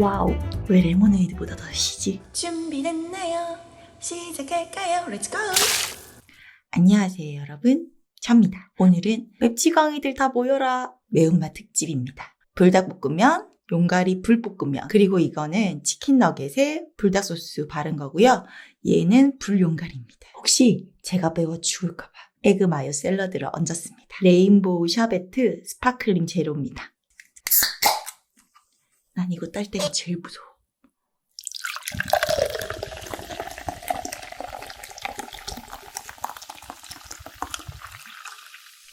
와우, 왜 레모네이드보다 더 시지? 준비됐나요? 시작할까요? Let's go! 안녕하세요, 여러분. 접니다. 오늘은 맵치광이들 다 모여라 매운맛 특집입니다. 불닭볶음면, 용가리 불볶음면, 그리고 이거는 치킨 너겟에 불닭 소스 바른 거고요. 얘는 불용가리입니다. 혹시 제가 매워 죽을까봐 에그 마요 샐러드를 얹었습니다. 레인보우 샤베트 스파클링 제로입니다. 난 이거 딸 때가 제일 무서워.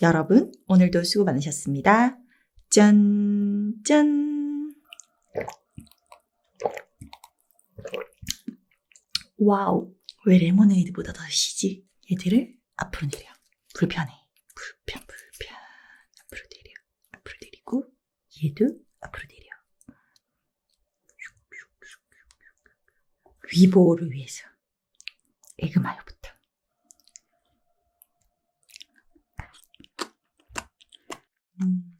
여러분, 오늘도 수고 많으셨습니다. 짠, 짠. 와우, 왜 레모네이드보다 더 시지? 얘들을 앞으로 내려. 불편해. 불편, 불편. 앞으로 내려. 앞으로 내리고, 얘도 앞으로 내려. 위보호를 위해서. 에그마요부터. 음. 음.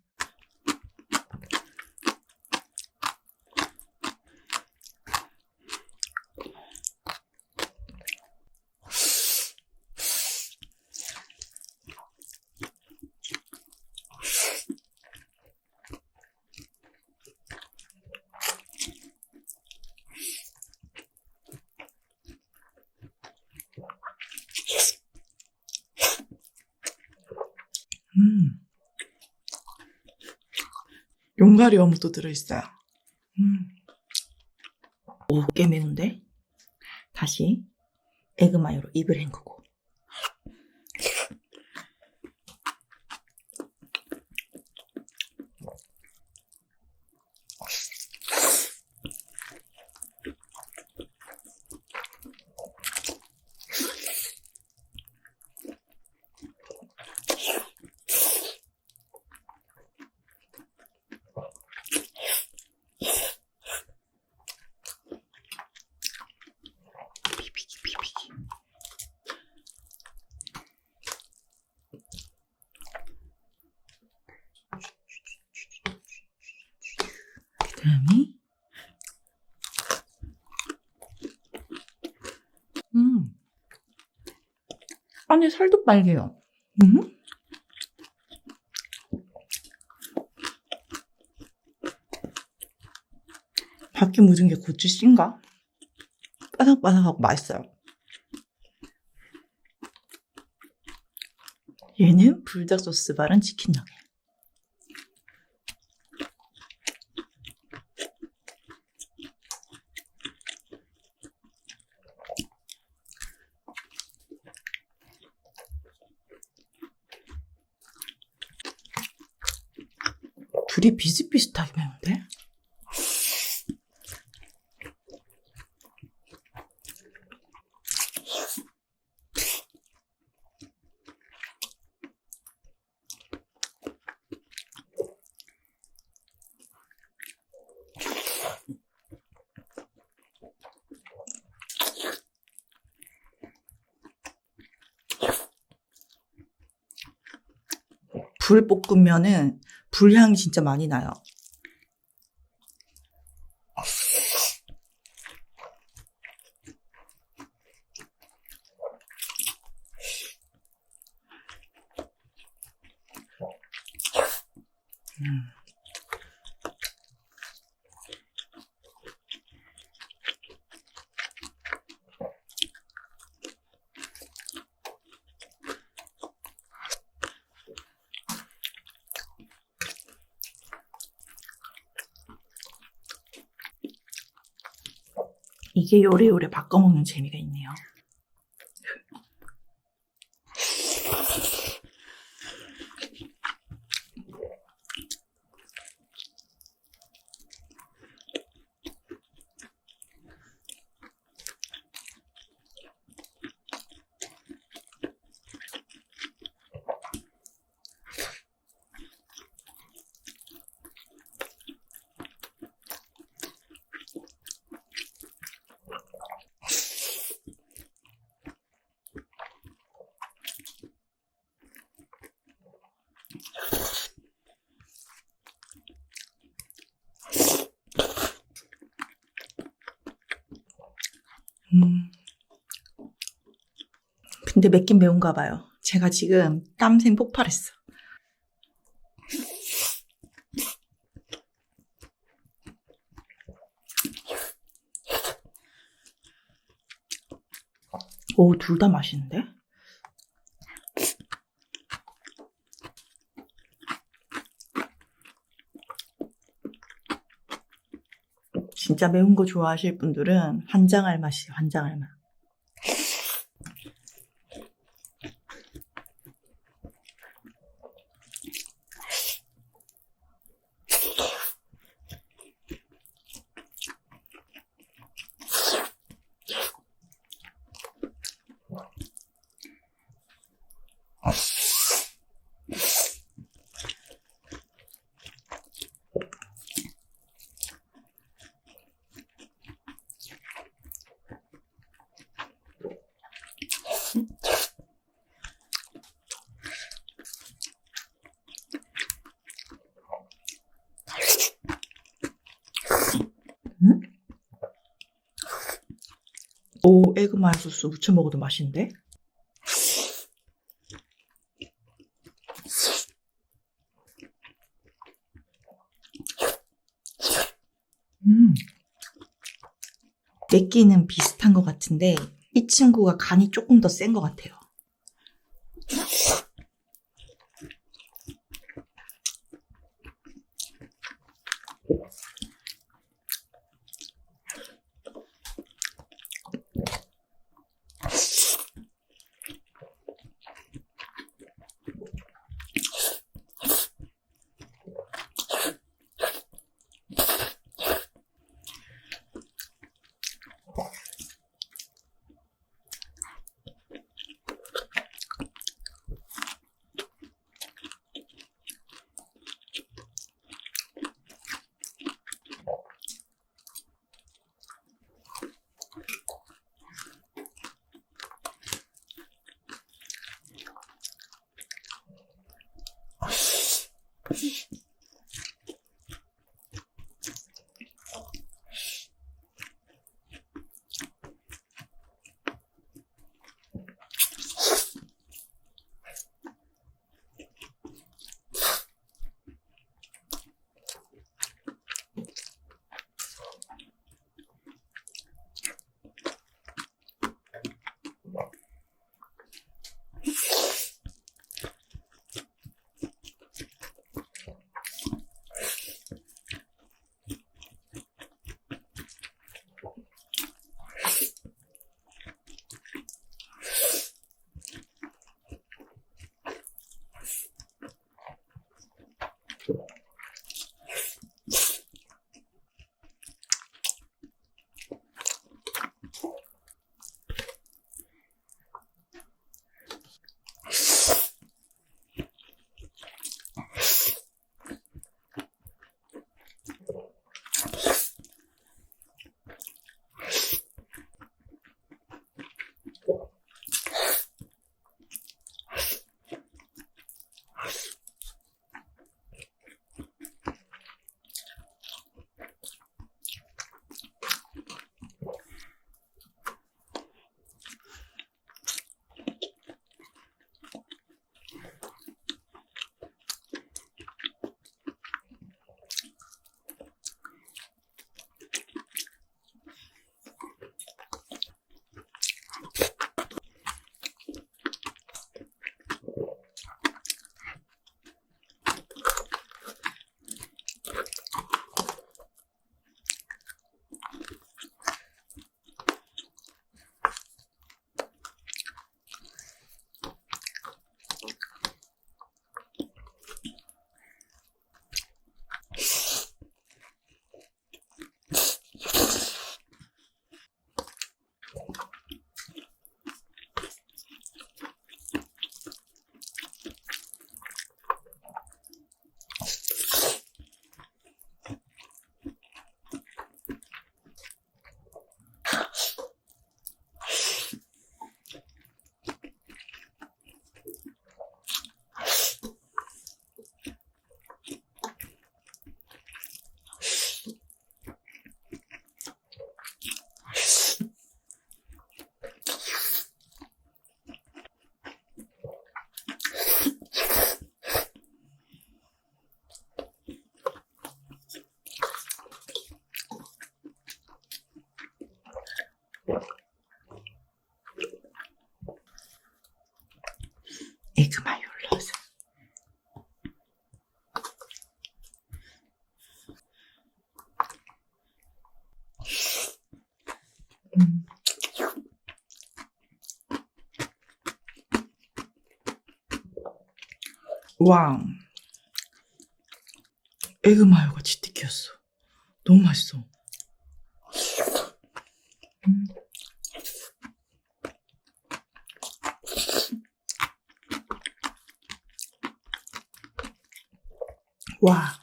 용가리 어묵도 들어있어요. 음. 오, 꽤 매운데? 다시 에그마요로 입을 헹구고. 그 다음에 음 안에 살도 빨개요. 음. 밖에 묻은 게 고추 씨인가? 바삭바삭하고 맛있어요. 얘는 불닭 소스 바른 치킨 너겟. 둘이 비슷비슷하게 매운데? 불 볶으면은 불향이 진짜 많이 나요. 이게 요래요래 바꿔먹는 재미가 있네요. 음. 근데 맵긴 매운가 봐요. 제가 지금 땀샘 폭발했어. 오, 둘 다 맛있는데? 진짜 매운 거 좋아하실 분들은 환장할 맛이에요, 환장할 맛. 오, 에그마요 소스 무쳐 먹어도 맛있는데? 음. 내끼는 비슷한 것 같은데, 이 친구가 간이 조금 더 센 것 같아요. 와. 에그 마요가 지티키였어. 너무 맛있어. 음. 와.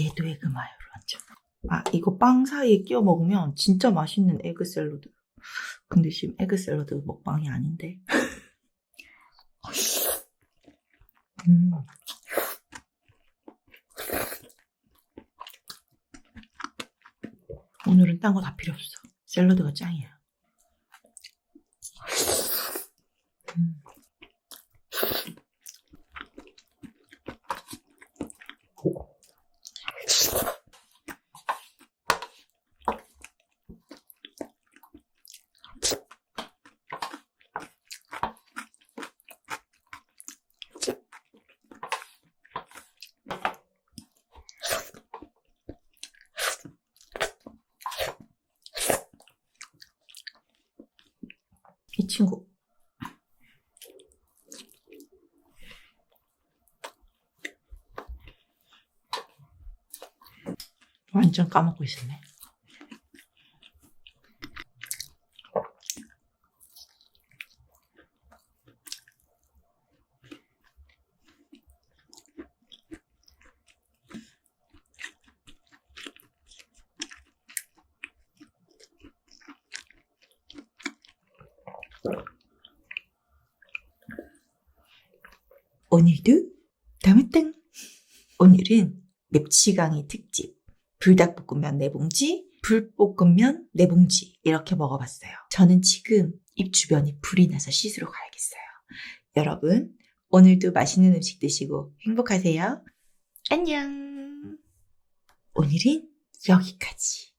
얘도 에그 마요를 얹어. 아, 이거 빵 사이에 끼워 먹으면 진짜 맛있는 에그 샐러드. 근데 지금 에그 샐러드 먹방이 아닌데. 음. 오늘은 딴 거 다 필요 없어. 샐러드가 짱이야. 친구. 완전 까먹고 있었네. 오늘도 다무땅. 오늘은 맵치강이 특집. 불닭볶음면 네 봉지, 불볶음면 네 봉지 이렇게 먹어봤어요. 저는 지금 입 주변이 불이 나서 씻으러 가야겠어요. 여러분 오늘도 맛있는 음식 드시고 행복하세요. 안녕. 오늘은 여기까지.